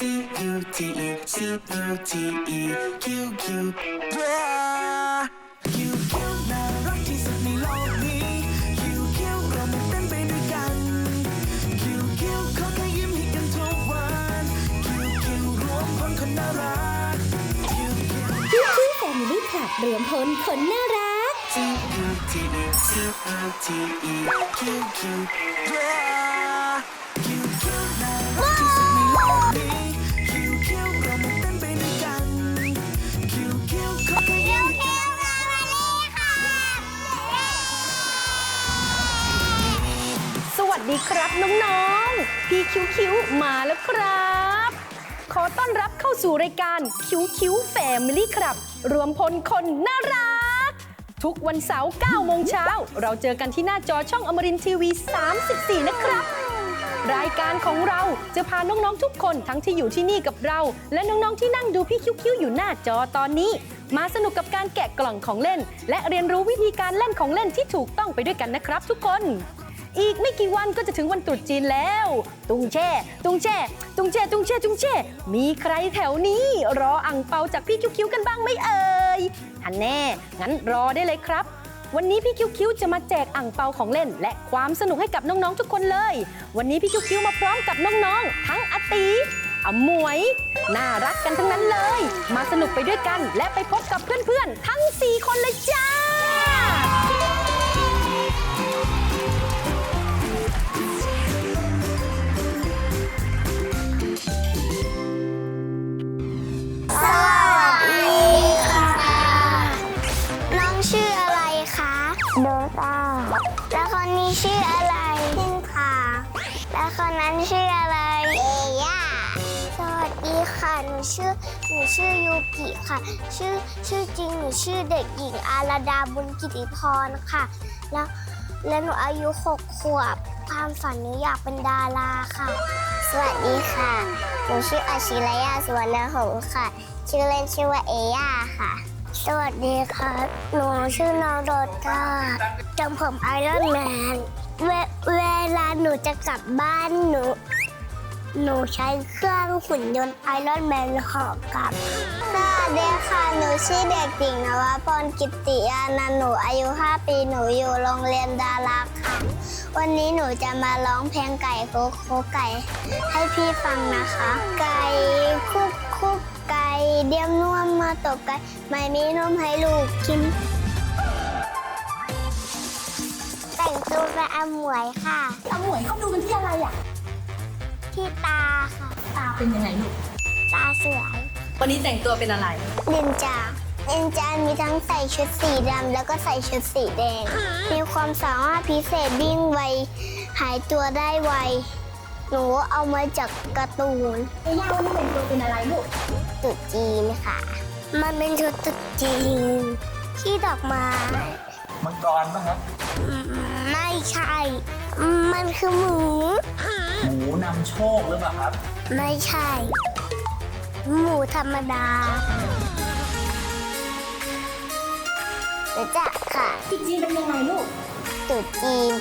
C U T E C U T E Q Q yeah Q Q น่ารักที่สุดในโลกนี้ Q Q เรามาเต้นไปด้วยกัน Q Q ขอแค่ยิ้มให้กันทุกวัน Q Q รวมพลคนน่ารักคิวคิวแฟมิลี่คลับรวมพลคนน่ารัก C U T E C U T E Q Q พี่คิ้วคิ้วมาแล้วครับ ขอต้อนรับเข้าสู่รายการคิ้วคิ้วแฟมิลี่ครับ รวมพลคนน่ารัก ทุกวันเสาร์9โมงเช้า เราเจอกันที่หน้าจอช่องอมรินทีวี 34 นะครับ รายการของเราจะพาน้อง ๆ ทุกคนทั้งที่อยู่ที่นี่กับเรา และน้อง ๆ ที่นั่งดูพี่คิ้วคิ้วอยู่หน้าจอตอนนี้ มาสนุกกับการแกะกล่องของเล่น และเรียนรู้วิธีการเล่นของเล่นที่ถูกต้องไปด้วยกันนะครับ ทุกคน อีกไม่กี่วันก็จะถึงวันตรุษจีนแล้ว ตุงแช่ ตุงแช่ ตุงแช่ ตุงแช่ ตุงแช่ มีใครแถวนี้ รออ่งเปาจากพี่คิ้วๆกันบ้างไหมเอ่ยฮันแน่ งั้นรอได้เลยครับวันนี้พี่คิ้วๆจะมาแจกอ่งเปาของเล่น และความสนุกให้กับน้อง ๆ ทุกคนเลย วันนี้พี่คิ้วๆมาพร้อมกับน้องๆ ทั้งอตีอมวย น่ารักกันทั้งนั้นเลย มาสนุกไปด้วยกัน และไปพบกับเพื่อนๆ ทั้ง 4 คนเลยจ้า หนูชื่อยูกิค่ะ ชื่อชื่อจริงหนูชื่อเด็กหญิงอาราดาบุญกิติพรค่ะ แล้วแล้วหนูอายุหกขวบ ความฝันหนูอยากเป็นดาราค่ะ สวัสดีค่ะ หนูชื่ออาชิรยาสุวรรณหงส์ค่ะ ชื่อเล่นชื่อว่าเอย่าค่ะ สวัสดีค่ะหนูชื่อน้องโดต้าจำผมไอรอนแมนเวลาหนูจะกลับบ้านหนู หนูใช้เครื่องหุ่นยนต์ไอรอนแมนหอกลับสวัสดีค่ะ หนูชื่อเด็กหญิงนวพรกิตติยานันท์หนูอายุ 5 ปี หนูอยู่โรงเรียนดาราค่ะ วันนี้หนูจะมาร้องเพลงไก่คุกคุกไก่ ให้พี่ฟังนะคะ ไก่คุกคุกไก่เดียมน่วมมาตกไก่ ไม่มีนมให้ลูกกิน แต่งตัวเป็นอาหมวยค่ะอาหมวยเขาดูกันที่อะไรอะ ที่ตาค่ะตาเป็นยังไงลูกตาสวยวันนี้แต่งตัวเป็นอะไรนินจานินจามีทั้งใส่ชุดสีดำแล้วก็ใส่ชุดสีแดง มีความสามารถพิเศษวิ่งไว หายตัวได้ไว หนูเอามาจากการ์ตูนเอย่าวันนี้แต่งตัวเป็นอะไรลูกตรุ๊จีนค่ะ มันเป็นชุดตรุ๊จีนที่ดอกไม้มังกรป่ะครับอืมไม่ใช่ มันคือหมู หมูนำโชคหรือเปล่าครับ ไม่ใช่ หมูธรรมดารู้จักค่ะพี่จีนเป็นยังไงลูก ตรุ๊จีน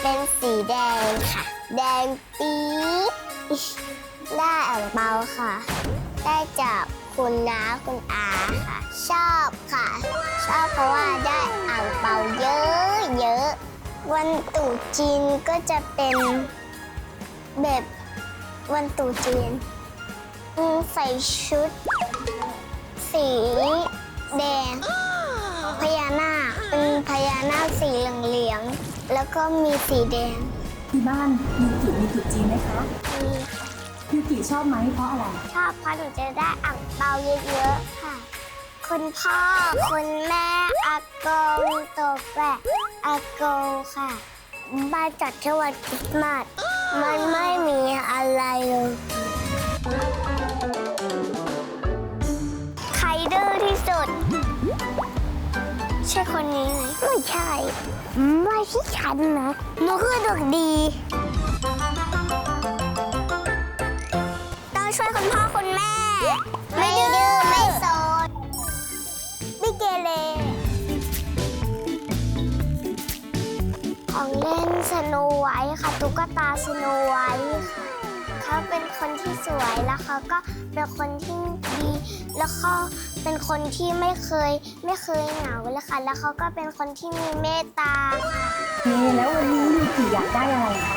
เป็นสีแดงค่ะ แดงปี๊ดได้อ่างเปาค่ะ ได้จากคุณน้าคุณอาค่ะ ชอบค่ะ ชอบเพราะว่าได้อ่างเปาเยอะเยอะๆ วันตรุษจีนก็จะเป็นแบบวันตรุษจีนอืมใส่ชุด สีแดง พญานาคเป็นพญานาคสีเหลืองๆแล้วก็มีสีแดง ที่บ้านยูกิมีตรุษจีนไหมคะมียูกิชอบไหมเพราะอะไร ชอบเพราะหนูจะได้อ่างเปาเยอะๆค่ะ คุณพ่อ คุณแม่อากงโตแปะอากงค่ะ บ้านจัดที่วันคริสต์มาสมันไม่มีอะไรเลย ใครดื้อที่สุด ใช่คนนี้ไหมไม่ใช่ ไม่ใช่ฉันนะหนูคือเด็กดี โนไวท์ค่ะ ตุ๊กตาสโนไวท์ค่ะสวยแล้วเขาก็เป็นคนที่ดี แล้วเขาเป็นคนที่ไม่เคยไม่เคยเหงาเลยค่ะ แล้วเขาก็เป็นคนที่มีเมตตาค่ะนี่แล้ววันนี้ยูกิอยากได้อะไรคะ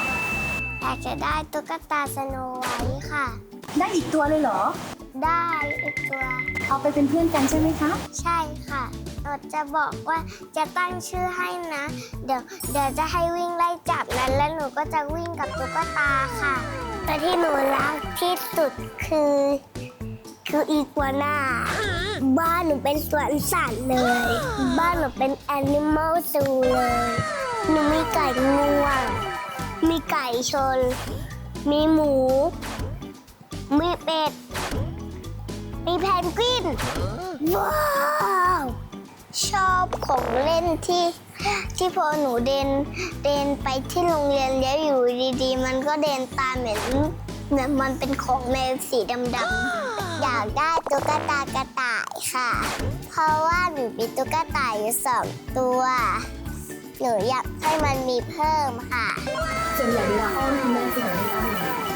อยากจะได้ตุ๊กตาสโนไวท์ค่ะ ได้อีกตัวเลยเหรอ ได้อีกตัว เอาไปเป็นเพื่อนกันใช่ไหมคะ ใช่ค่ะเราจะบอกว่าจะตั้งชื่อให้นะ เดี๋ยวเดี๋ยวจะให้วิ่งไล่จับนั้น แล้วหนูก็จะวิ่งกับตุ๊กตาค่ะแต่ที่หนูรักที่สุดคือ คืออีกัวน่าบ้านหนูเป็นสวนสัตว์เลย บ้านหนูเป็นแอนิมอลซูเลย หนูมีไก่งวง มีไก่ชน มีหมู มีเป็ด มีแพนกวิน ว้าว ชอบของเล่นที่ที่พอหนูเดินเดินไปที่โรงเรียนแล้วอยู่ดีๆ มันก็เดินตามเหมือนเหมือนมันเป็นของในสีดำๆอยากได้ตุ๊กตากระต่ายค่ะ เพราะว่าหนูมีตุ๊กตาอยู่สองตัว หนูอยากให้มันมีเพิ่มค่ะส่วนใหญ่เวลาอ้อนคุณแม่จะบอกให้อ้อนอะไร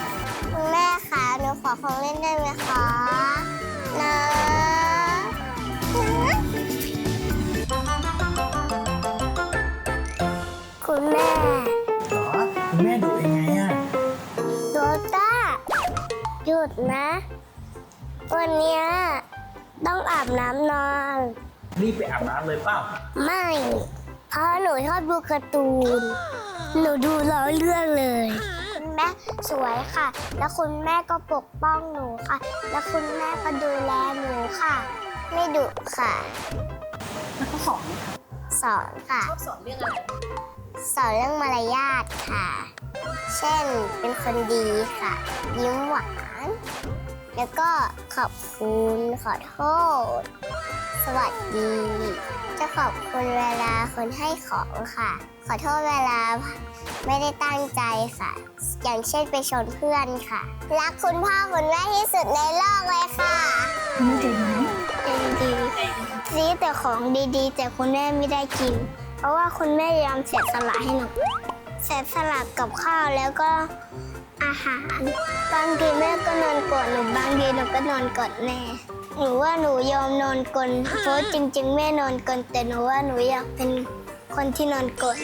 คุณแม่คะหนูขอของเล่นได้ไหมคะนะ หยุดนะ วันเนี้ยต้องอาบน้ำนอน รีบไปอาบน้ำเลยเปล่าไม่ เพราะหนูชอบดูการ์ตูน หนูดูร้อยเรื่องเลย คุณแม่สวยค่ะ แล้วคุณแม่ก็ปกป้องหนูค่ะ แล้วคุณแม่ก็ดูแลหนูค่ะ ไม่ดุค่ะ แล้วก็สอนสอนค่ะ ชอบสอนเรื่องอะไร สอนเรื่องมารยาทค่ะ เช่นเป็นคนดีค่ะ ยิ้มหวาน แล้วก็ขอบคุณขอโทษ สวัสดี จะขอบคุณเวลาคนให้ของค่ะ ขอโทษเวลาไม่ได้ตั้งใจค่ะ อย่างเช่นไปชนเพื่อนค่ะ รักคุณพ่อคุณแม่ที่สุดในโลกเลยค่ะคุณแม่ใจดีไหมเป็นดีซื้อแต่ของดีๆ แต่คุณแม่ไม่ได้กิน เพราะว่าคุณแม่ยอมเสียสละให้หนูเสียสละกับข้าวแล้วก็อาหาร บางทีแม่ก็นอนกอดหนูบางทีหนูก็นอนกอดแม่หนูว่าหนูยอมนอนกลนเพราะจริง ๆ แม่นอนกลนแต่หนูว่าหนูอยากเป็นคนที่นอนกลน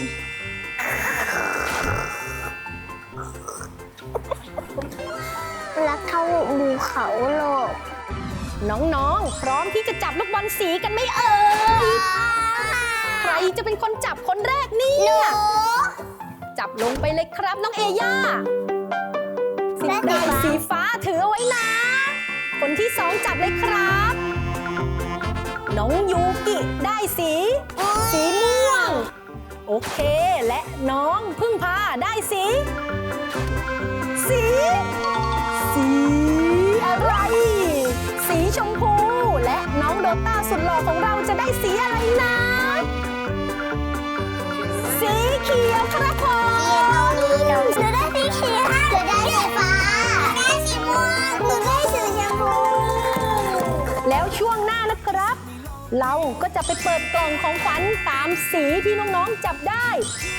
รักเท่าภูเขาโลก น้องๆ พร้อมที่จะจับลูกบอลสีกันไหมเอ่ย รจะเป็นคนจับคนแรกเนี่ย จับลงไปเลยครับน้องเอย่าสีได้ได้สีสีฟ้าฟ้าถือเอาไว้นะ คนที่สองจับเลยครับ น้องยูกิได้สี สีม่วง โอเค และน้องพึ่งพาได้สีสี เราก็จะไปเปิดกล่องของขวัญตามสีที่น้องๆจับได้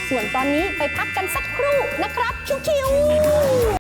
ส่วนตอนนี้ไปพักกันสักครู่นะครับ คิวๆ